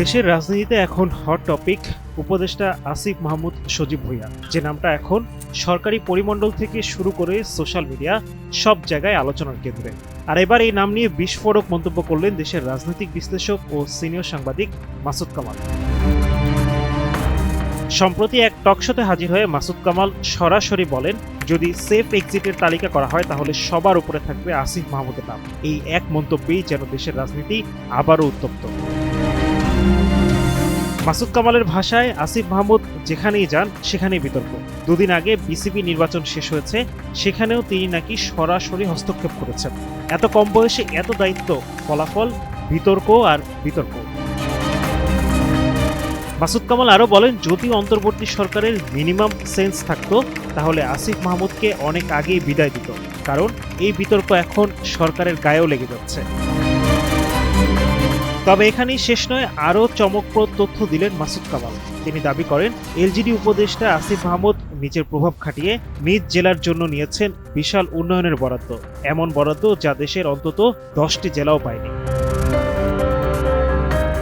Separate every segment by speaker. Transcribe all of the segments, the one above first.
Speaker 1: দেশের রাজনীতিতে এখন হট টপিক উপদেষ্টা আসিফ মাহমুদ সজীব ভুইয়া, যে নামটা এখন সরকারি পরিমণ্ডল থেকে শুরু করে সোশ্যাল মিডিয়া সব জায়গায় আলোচনার কেন্দ্রে। আর এবার এই নাম নিয়ে বিস্ফোরক মন্তব্য করলেন দেশের রাজনৈতিক বিশ্লেষক ও সিনিয়র সাংবাদিক মাসুদ কামাল। সম্প্রতি এক টকশোতে হাজির হয়ে মাসুদ কামাল সরাসরি বলেন, যদি সেফ এক্সিটের তালিকা করা হয়, তাহলে সবার উপরে থাকবে আসিফ মাহমুদের নাম। এই এক মন্তব্যেই যেন দেশের রাজনীতি আবারও উত্তপ্ত। মাসুদ কামালের ভাষায় আসিফ মাহমুদ যেখানেই যান, সেখানেই বিতর্ক। দুদিন আগে বিসিবি নির্বাচন শেষ হয়েছে, সেখানেও তিনি নাকি সরাসরি হস্তক্ষেপ করেছেন। এত কম বয়সে এত দায়িত্ব, ফলাফল, বিতর্ক আর বিতর্ক। মাসুদ কামাল আরও বলেন, যদি অন্তর্বর্তী সরকারের মিনিমাম সেন্স থাকতো, তাহলে আসিফ মাহমুদকে অনেক আগেই বিদায় দিত। কারণ এই বিতর্ক এখন সরকারের গায়েও লেগে যাচ্ছে। তবে এখানেই শেষ নয়, আরও চমকপ্রদ তথ্য দিলেন মাসুদ কামাল। তিনি দাবি করেন, এলজিডি উপদেষ্টা আসিফ মাহমুদ নিজের প্রভাব খাটিয়ে নিজ জেলার জন্য নিয়েছেন বিশাল উন্নয়নের বরাদ্দ। এমন বরাদ্দ যা দেশের অন্তত দশটি জেলাও পায়নি।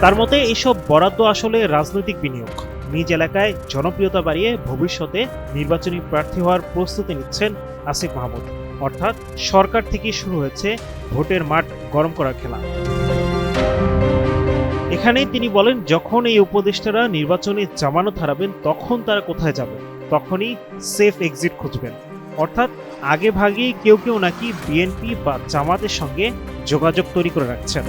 Speaker 1: তার মতে এইসব বরাদ্দ আসলে রাজনৈতিক বিনিয়োগ। নিজ এলাকায় জনপ্রিয়তা বাড়িয়ে ভবিষ্যতে নির্বাচনী প্রার্থী হওয়ার প্রস্তুতি নিচ্ছেন আসিফ মাহমুদ। অর্থাৎ সরকার থেকে শুরু হয়েছে ভোটের মাঠ গরম করার খেলা। এখানেই তিনি বলেন, যখন এই উপদেষ্টারা নির্বাচনে জামানত হারাবেন, তখন তারা কোথায় যাবেন তখনই সেফ এক্সিট খুঁজবেন। অর্থাৎ আগে ভাগেই কেউ কেউ নাকি বিএনপি বা জামাতের সঙ্গে যোগাযোগ তৈরি করে রাখছেন।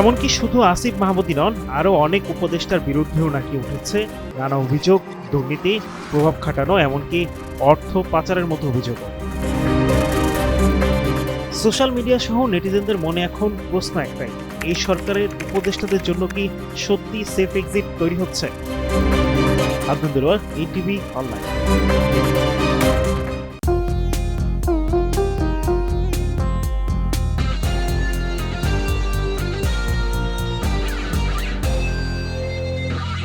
Speaker 1: এমনকি শুধু আসিফ মাহমুদই নন, আরও অনেক উপদেষ্টার বিরুদ্ধেও নাকি উঠেছে নানা অভিযোগ, দুর্নীতি, প্রভাব খাটানো, এমনকি অর্থ পাচারের মতো অভিযোগ সোশ্যাল মিডিয়া সহ নেটিজেনদের মনে এখন প্রশ্ন একটাই এই সরকারের উপদেষ্টাদের জন্য কি সত্যি সেফ এক্সিট তৈরি হচ্ছে? Abdul TV online